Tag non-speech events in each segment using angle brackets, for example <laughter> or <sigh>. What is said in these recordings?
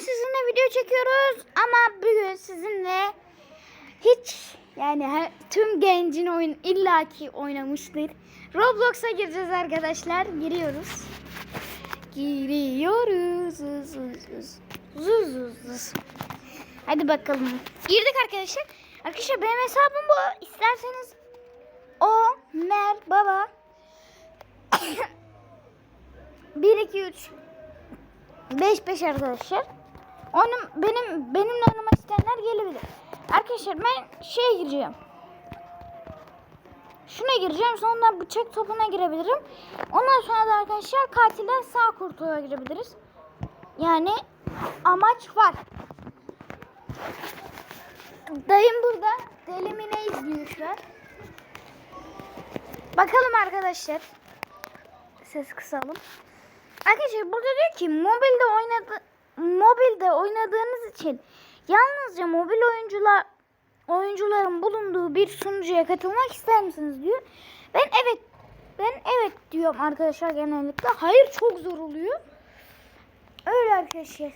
sizinle video çekiyoruz ama bugün sizinle hiç yani tüm gencin oyun illaki oynamıştır. Roblox'a gireceğiz arkadaşlar. Giriyoruz. Giriyoruz. Zuz. Zuz, zuz, zuz. Hadi bakalım. Girdik arkadaşlar. Arkadaşlar benim hesabım bu. İsterseniz o Mer Baba 1 2 3 5 5 arkadaşlar. Onun benim benimle oynamak isteyenler gelebilir. Arkadaşlar ben şeye gireceğim. Şuna gireceğim. Sonra bıçak topuna girebilirim. Ondan sonra da arkadaşlar katiller sağ kurtuğa girebiliriz. Yani amaç var. Dayım burada. Delimi ne izliyor şu an? Bakalım arkadaşlar. Ses kısalım. Arkadaşlar burada diyor ki mobilde oynadı mobilde oynadığınız için yalnızca mobil oyuncular oyuncuların bulunduğu bir sunucuya katılmak ister misiniz diyor. Ben evet ben evet diyorum arkadaşlar genellikle. Hayır çok zor oluyor. Öyle arkadaşlar.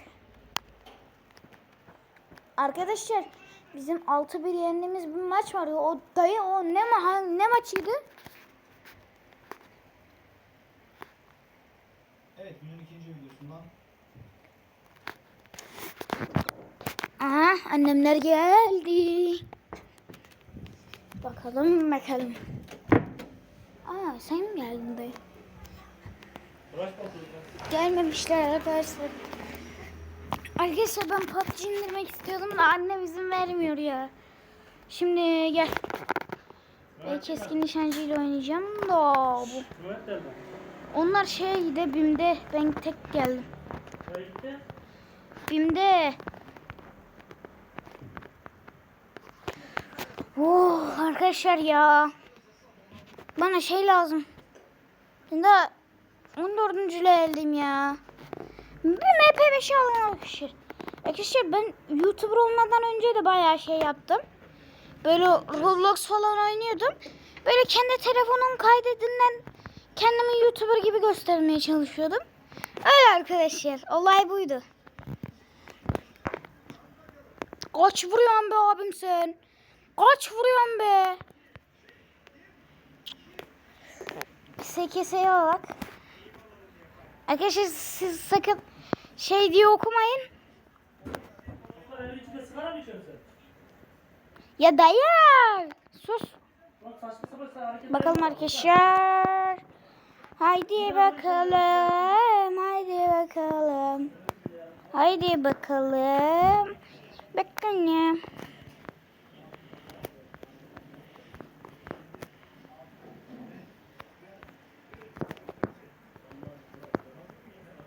Arkadaşlar bizim 6-1 yendiğimiz bir maç vardı. O dayı o ne ma ne maçıydı? Evet Aha annemler geldi. Bakalım bakalım. Aa sen mi geldin dayı? Gelmemişler arkadaşlar. Arkadaşlar ben PUBG indirmek istiyordum da annem izin vermiyor ya. Şimdi gel. Ben keskin nişancıyla oynayacağım da bu. Onlar şeyde BİM'de ben tek geldim. BİM'de. Oh arkadaşlar ya. Bana şey lazım. Ben de 14. leveldeyim ya. Bir MP5 alın arkadaşlar. Arkadaşlar ben YouTuber olmadan önce de bayağı şey yaptım. Böyle Roblox falan oynuyordum. Böyle kendi telefonum kaydedinden kendimi YouTuber gibi göstermeye çalışıyordum. Öyle arkadaşlar. Olay buydu. Kaç vuruyorsun be abim sen? Kaç vuruyorsun be? SKS'ye bak. Arkadaşlar siz sakın şey diye okumayın. Ya dayı. Sus. Bakalım arkadaşlar. Haydi bakalım. Haydi bakalım. Haydi bakalım. Bakalım.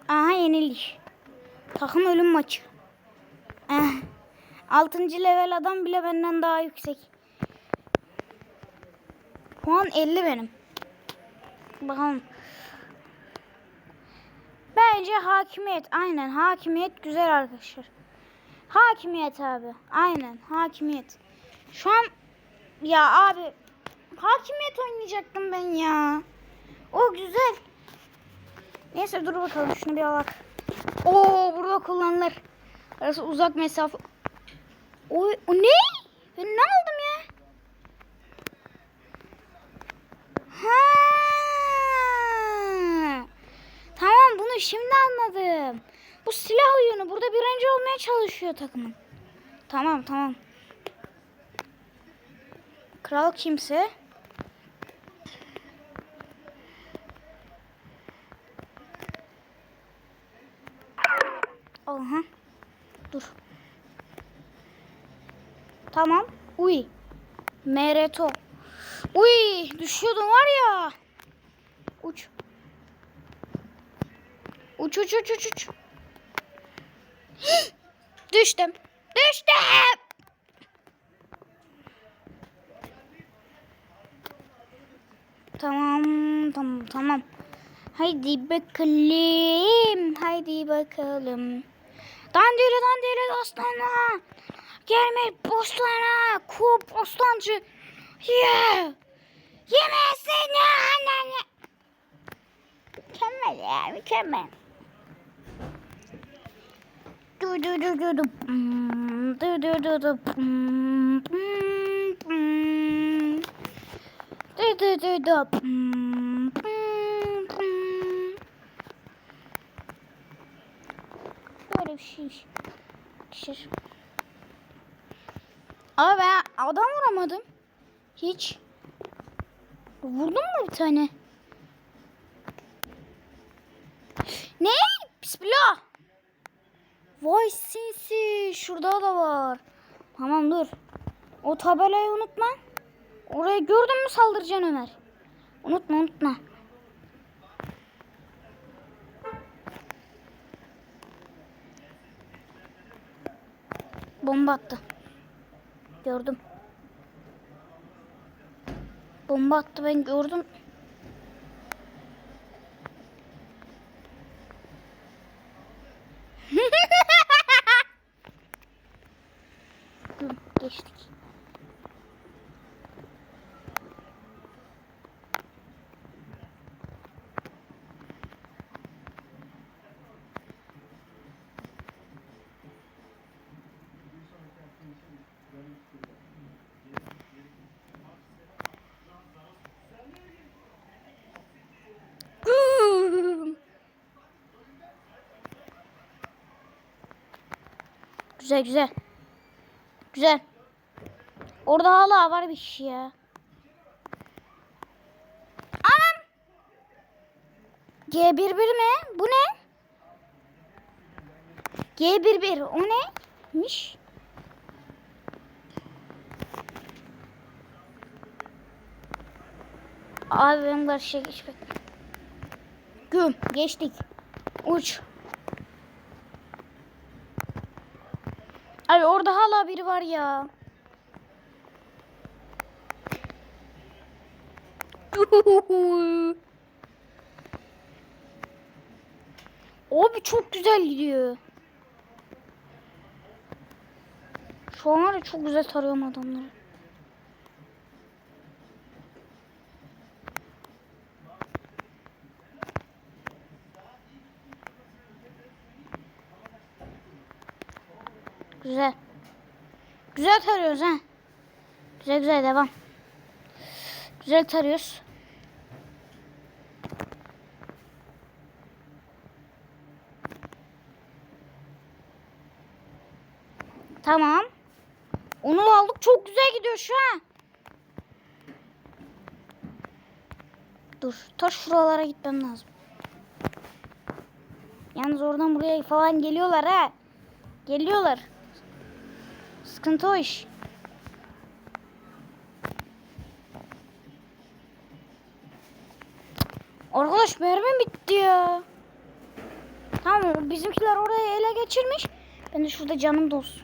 Aha yeniliş. Takım ölüm maçı. Eh. 6. level adam bile benden daha yüksek. Puan 50 benim. Bakalım. Bence hakimiyet. Aynen hakimiyet güzel arkadaşlar. Hakimiyet abi. Aynen hakimiyet. Şu an ya abi hakimiyet oynayacaktım ben ya. O güzel. Neyse dur bakalım şunu bir alak. Oo burada kullanılır. Arası uzak mesafe. O, o ne? Ben ne aldım ya? Ha. Tamam bunu şimdi anladım. Bu silah oyunu. Burada birinci olmaya çalışıyor takımın. Tamam tamam. Kral kimse? Aha. Dur. Tamam. Uy. Mereto. Uy düşüyordum var ya. Uç. Uç uç uç uç uç. <gasps> Düştüm. Düştüm. Tamam tamam tamam. Haydi bakalım. Haydi bakalım. Dandiri dandiri dostana. Gelme bostana. Ku bostancı. Yeah. Yemesene annene. Mükemmel ya mükemmel. Du du du du du du. Du du du du. Du du du du. Hmm, hmm, hmm. Böyle bir şey. Şir. Ama ben adam vuramadım. Hiç. Vurdun mu bir tane? Ne? Bismillah. Vay sinsi. Şurada da var. Tamam dur. O tabelayı unutma. Orayı gördün mü saldıracaksın Ömer. Unutma unutma. Bomba attı. Gördüm. Bomba attı ben gördüm. Dur, geçtik. Güzel güzel. Güzel. Orada hala var bir şey ya. Anam. G11 mi? Bu ne? G11 o neymiş? Abi ben karşıya geçmek. Güm geçtik. Uç. Abi orada hala biri var ya. <laughs> Abi çok güzel gidiyor. Şu an çok güzel tarıyorum adamları. Güzel. Güzel tarıyoruz ha. Güzel güzel devam. Güzel tarıyoruz. Tamam. Onu aldık. Çok güzel gidiyor şu an. Dur. Ta şuralara gitmem lazım. Yalnız oradan buraya falan geliyorlar ha. Geliyorlar. Sıkıntı o iş. Arkadaş mermim bitti ya. Tamam bizimkiler orayı ele geçirmiş. Ben de şurada canım dolsun.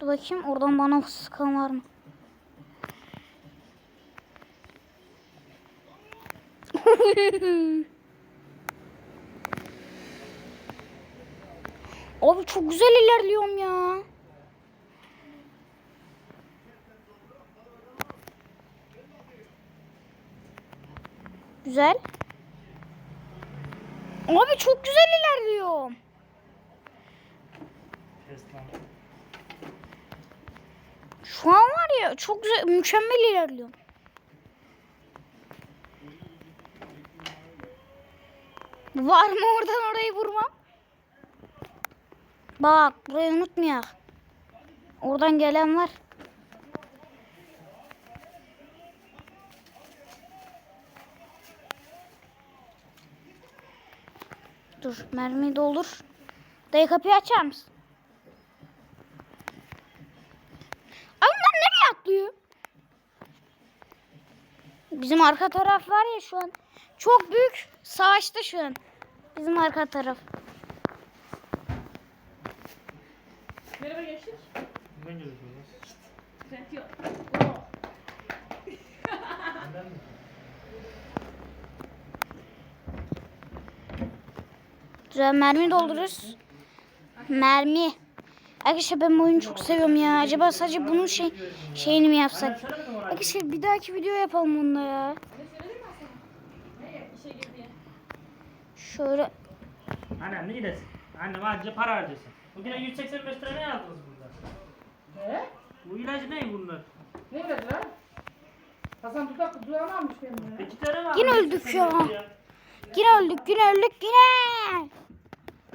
Dur bakayım oradan bana sıkan var mı? <laughs> Abi çok güzel ilerliyorum ya. Güzel. Abi çok güzel ilerliyorum. Şu an var ya çok güzel mükemmel ilerliyorum. Var mı oradan orayı vurmam? Bak burayı unutmayak. Oradan gelen var. Dur mermiyi doldur. Dayı kapıyı açar mısın? Bunlar nereye atlıyor? Bizim arka taraf var ya şu an. Çok büyük savaşta şu an. Bizim arka taraf. Merhaba gençler. Ben gözüküyorum. Sıkıntı yok. Güzel mermi doldururuz. Mermi. Arkadaşlar ben bu oyunu çok seviyorum ya. Acaba sadece bunun şey şeyini mi yapsak? Arkadaşlar bir dahaki video yapalım bununla ya. Mi. Şöyle Annem ne gidesin? Annem anca para harcasın. Bugüne 185 lira ne aldınız burada? Ne? Bu ilacı ne bunlar? Ne dedi lan? Hasan dudak dudağını almış benim ya. İki tane var. Yine öldük ya. yine öldük yine öldük yine.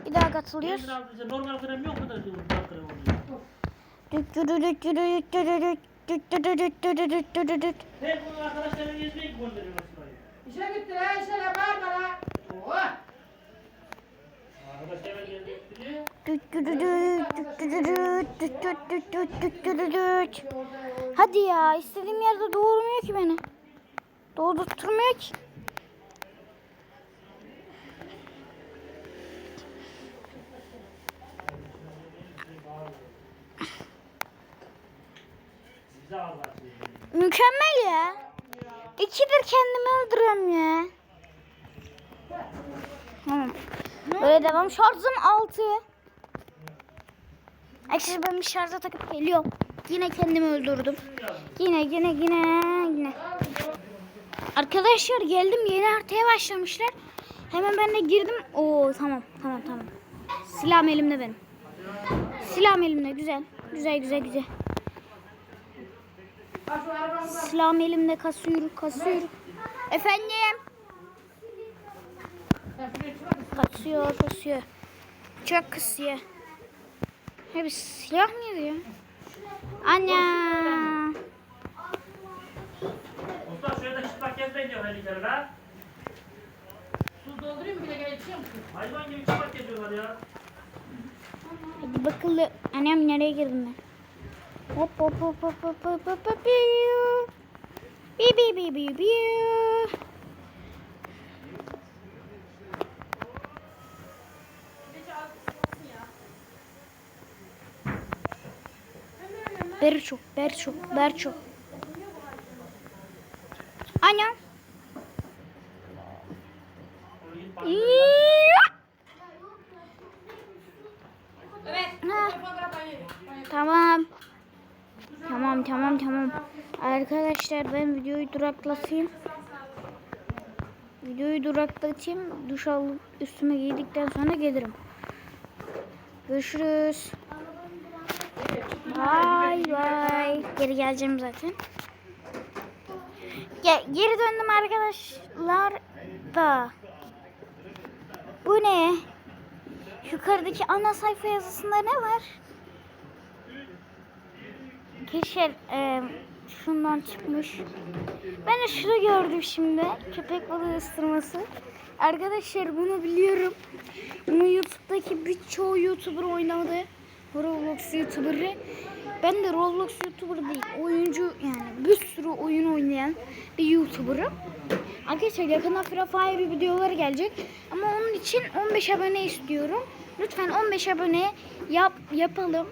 Bir daha katılıyoruz. Normal krem yok mu da diyor bu krem oluyor? Dük dük dük dük dük dük dük dük dük dük dük dük dük dük dük. Hep bunu arkadaşlarına gezmeye gönderiyorlar şurayı. İşe gitti lan işe lan bağırma lan. Oo. Arkadaşlar gezmeye gidiyor. Hadi ya istediğim yerde doğurmuyor ki beni. Doğrultturmuyor ki. Mükemmel ya. İkidir kendimi öldürüyorum ya. Böyle devam. Şarjım 6. Arkadaşlar ben bir şarja takıp geliyorum. Yine kendimi öldürdüm. Yine yine yine yine. Arkadaşlar geldim yeni haritaya başlamışlar. Hemen ben de girdim. Oo tamam tamam tamam. Silahım elimde benim. Silahım elimde güzel. Güzel güzel güzel. Silahım elimde kasıyor kasıyor. Efendim. Kasıyor kasıyor. Çok kasıyor. He bir silah mıydı ya? Anne. Usta şuraya da çıplak gezmeyin diyor lan. Su doldurayım mı bile gel içiyor musun? Hayvan gibi çıplak geziyorlar ya. Hadi bakalım. Annem nereye girdim ben? Hop hop hop hop hop hop hop hop biu. Bi bi bi bi Berço, Berço, Berço. Banyo. Tamam. Tamam tamam tamam. Arkadaşlar ben videoyu duraklatayım. Videoyu duraklatayım. Duş alıp üstüme giydikten sonra gelirim. Görüşürüz. Bay bay. Geri geleceğim zaten. Ge- geri döndüm arkadaşlar da. Bu ne? Yukarıdaki ana sayfa yazısında ne var? Keşke e, şundan çıkmış. Ben de şunu gördüm şimdi. Köpek balığı ısırması. Arkadaşlar bunu biliyorum. Bunu YouTube'daki birçoğu YouTuber oynadı. Roblox YouTuber'ı. Ben de Roblox YouTuber değil. Oyuncu yani bir sürü oyun oynayan bir YouTuber'ım. Arkadaşlar yakında Free Fire videoları gelecek. Ama onun için 15 abone istiyorum. Lütfen 15 abone yap yapalım.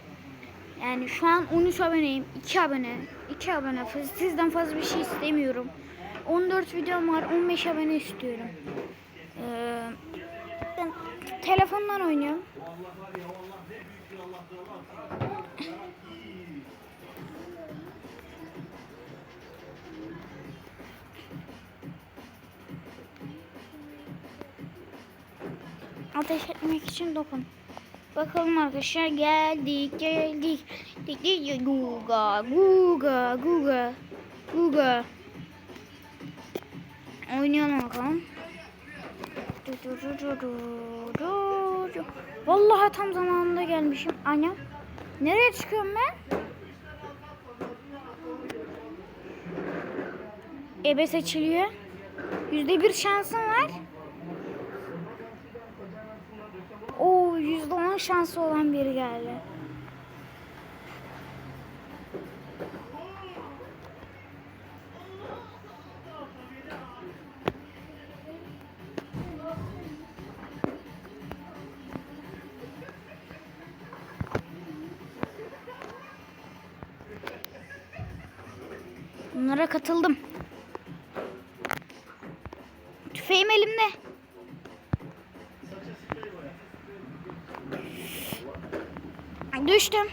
Yani şu an 13 aboneyim. 2 abone. 2 abone. Sizden fazla bir şey istemiyorum. 14 videom var. 15 abone istiyorum. Ee, telefondan oynuyorum. Ateş etmek için dokun. Bakalım arkadaşlar geldik geldik. Dik dik Guga Guga Guga. Oynayalım bakalım. Vallahi tam zamanında gelmişim. Annem. Nereye çıkıyorum ben? Ebe seçiliyor. Yüzde bir şansım var. Oo yüzde on şansı olan biri geldi. Bunlara katıldım. Tüfeğim elimde. Düştüm.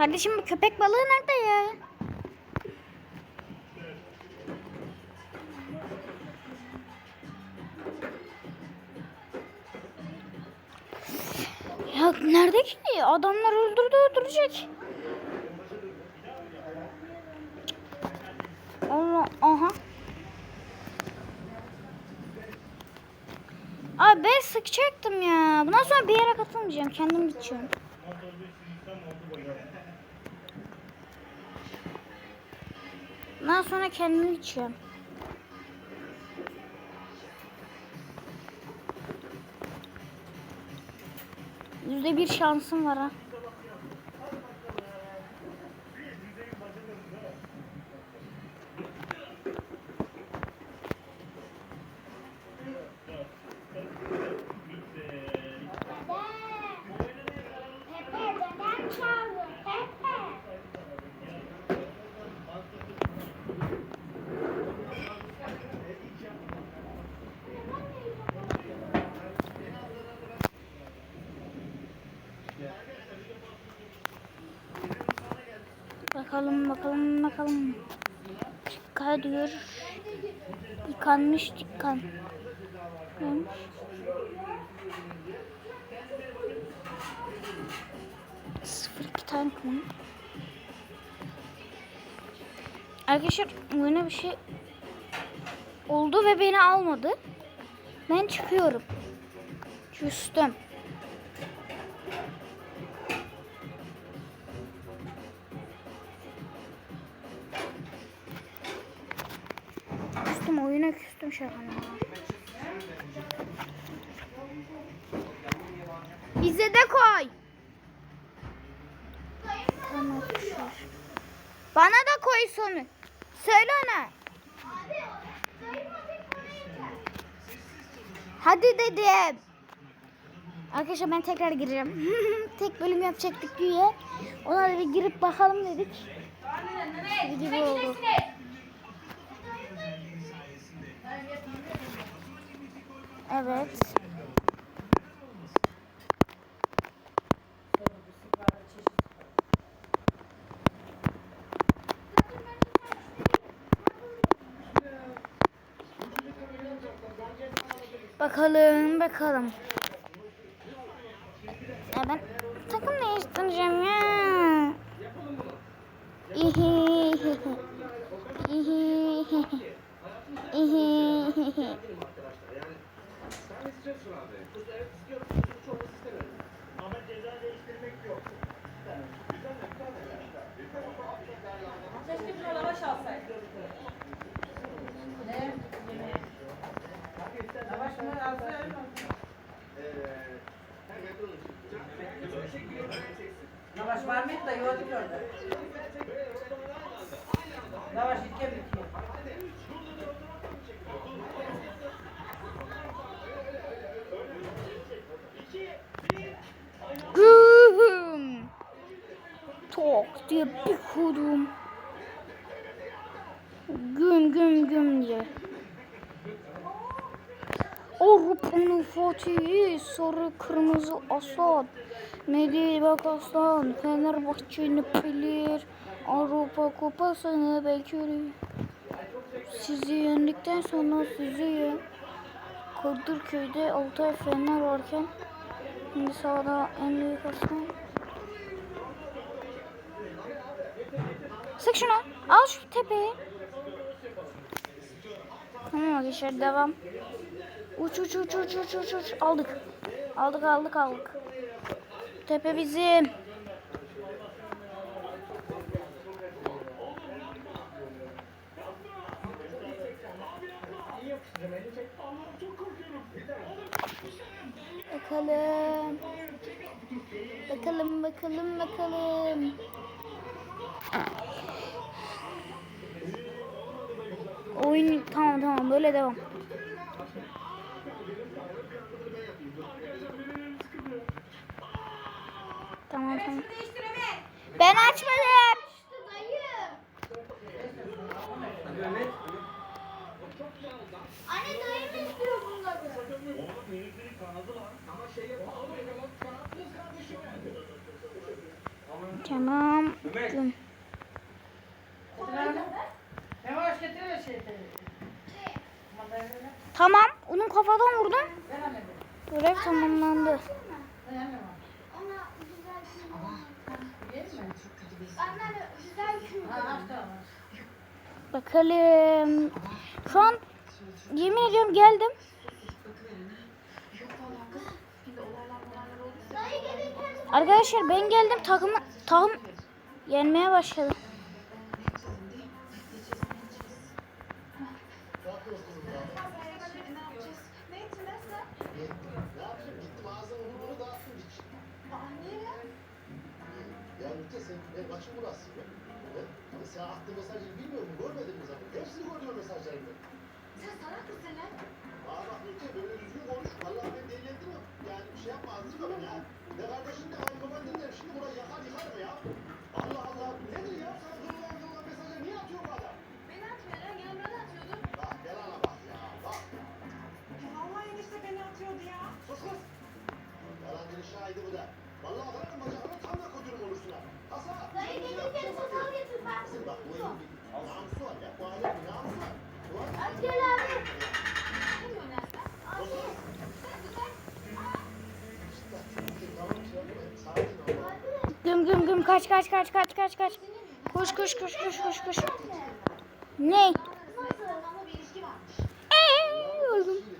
Kardeşim bu köpek balığı nerede ya? Ya nerede ki? Adamlar öldürdü öldürecek. Allah aha. Abi ben sıkacaktım ya. Bundan sonra bir yere katılmayacağım. Kendim gideceğim. Bundan sonra kendim gideceğim. Yüzde bir şansım var ha. Bakalım bakalım. Dikkat diyor. Yıkanmış dikkan. Neymiş? Sıfır iki tank mı? Arkadaşlar böyle bir şey oldu ve beni almadı. Ben çıkıyorum. Küstüm küstüm şakanı. Bize de koy. Bana da koy sonu. Söyle ona. Hadi dedim. Arkadaşlar ben tekrar gireceğim. <laughs> Tek bölüm yapacaktık güya. Ona da bir girip bakalım dedik. Gibi oldu. Evet. Bakalım bakalım. Ya ben takım değiştireceğim ya. İhi. İhi. İhi. Keşke bir lavaş alsaydık. Ne? Lavaş mı alsaydım? Lavaş var mıydı da yiyorduk orada. Lavaş ilke ki? Güm. Tok diye bir kudum. Güm güm güm diye. Avrupa'nın Fatih'i sarı kırmızı aslan. Melih bak aslan Fenerbahçe'ni pelir. Avrupa kupasını bekliyor. Sizi yendikten sonra sizi. Kadıköy'de Altay Fener varken Şimdi sağda en büyük aslan. Sık şunu. Al şu tepeyi. Tamam arkadaşlar devam. Uç uç uç uç uç uç uç. Aldık. Aldık aldık aldık. Tepe bizim. Bakalım. Bakalım bakalım bakalım. oyun tamam tamam böyle devam. Tamam tamam. Ben açmadım. Anne dayım istiyor bunları. Tamam. Yavaş getir her şeyi. Tamam. Onun kafadan vurdum. Görev tamamlandı. Ben anne var. Ona güzel kim Yiyelim mi? Anne güzel kim Ha, aç tamam. Bakalım. Şu an yemin ediyorum geldim. Arkadaşlar ben geldim takım takım yenmeye başladı. Ya Ülke sen ne kaçın burası ya? Ne? Hani sen attığın mesajı bilmiyor musun? Görmedin mi zaten? Hepsini gördüm o mesajlarında. sen salak mısın lan? Aa bak Ülke böyle düzgün konuş. Vallahi ben delilendim mi? Yani bir şey yapma ağzını bana ya. Ne kardeşin ne hanım baban dinler. Şimdi burayı yakar yıkar mı ya? Allah Allah. Nedir ya? Sen Güm kaç kaç kaç kaç kaç kaç. Koş koş koş koş koş koş. Ne?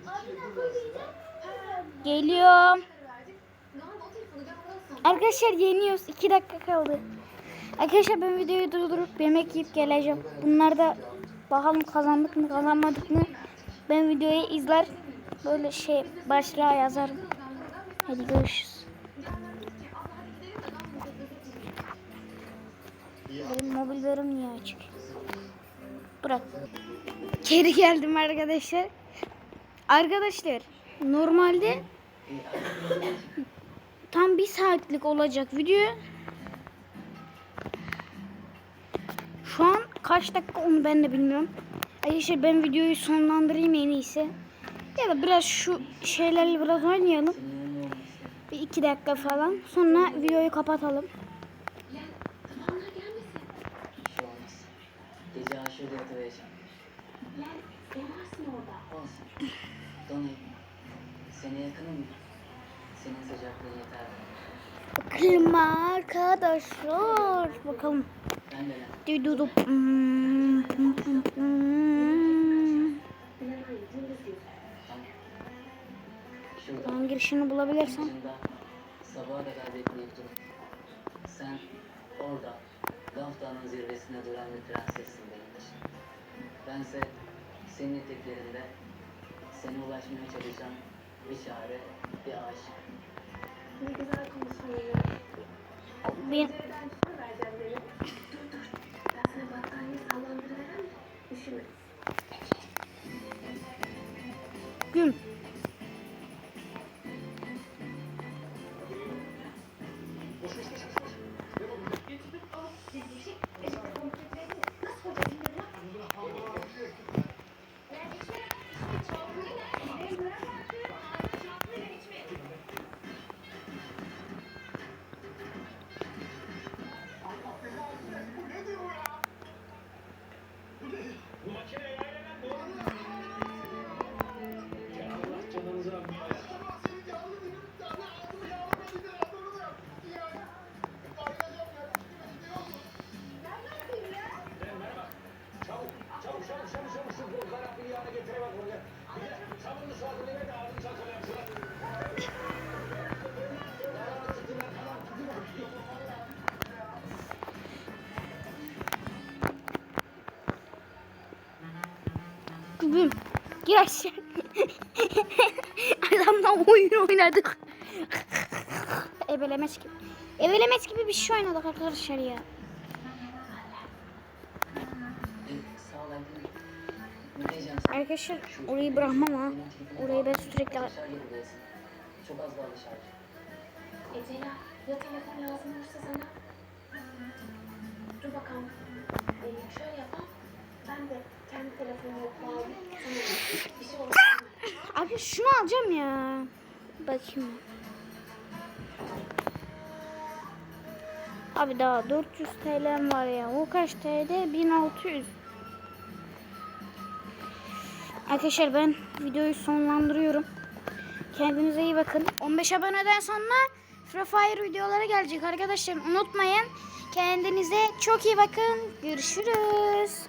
Abiden söyleyeceğim. Geliyorum. Arkadaşlar yeniyoruz. 2 dakika kaldı. Arkadaşlar ben videoyu durdurup yemek yiyip geleceğim. Bunlar da bakalım kazandık mı kazanmadık mı. Ben videoyu izler. Böyle şey başlığa yazarım. Hadi görüşürüz. Benim mobil verim niye açık? Bırak. Geri geldim arkadaşlar. Arkadaşlar normalde tam bir saatlik olacak video. Şu an kaç dakika onu ben de bilmiyorum. Arkadaşlar ben videoyu sonlandırayım en iyisi. Ya da biraz şu şeylerle biraz oynayalım. Bir iki dakika falan. Sonra videoyu kapatalım. şey olmaz. Gece aşırı yatıvereceğim. Olsun. Donayım. Seni yakınım. Senin sıcaklığın yeter. Bakalım arkadaşlar. Bakalım. Ben de lan. Hmm. Şurada. Ben girişini bulabilirsem. Sabaha kadar bekleyip durun. Sen orada Gaf Dağı'nın zirvesinde duran bir prensessin benim için. Bense senin eteklerinde seni ulaşmaya çalışan bir çare, bir aşık. Ben Güm. Güm. Aşağı. Adamla oyun oynadık. Ebelemeç gibi. Ebelemeç gibi bir şey oynadık arkadaşlar ya. Arkadaşlar orayı bırakmam ha. Orayı ben sürekli. Çok az kaldı şarj. E Ceylan ya telefon lazım olursa sana? Dur bakalım. Ee, şöyle yapalım. Abi şunu alacağım ya. Bakayım. Abi daha 400 TL'm var ya. O kaç TL? 1600. Arkadaşlar ben videoyu sonlandırıyorum. Kendinize iyi bakın. 15 aboneden sonra Free Fire videoları gelecek arkadaşlar. Unutmayın. Kendinize çok iyi bakın. Görüşürüz.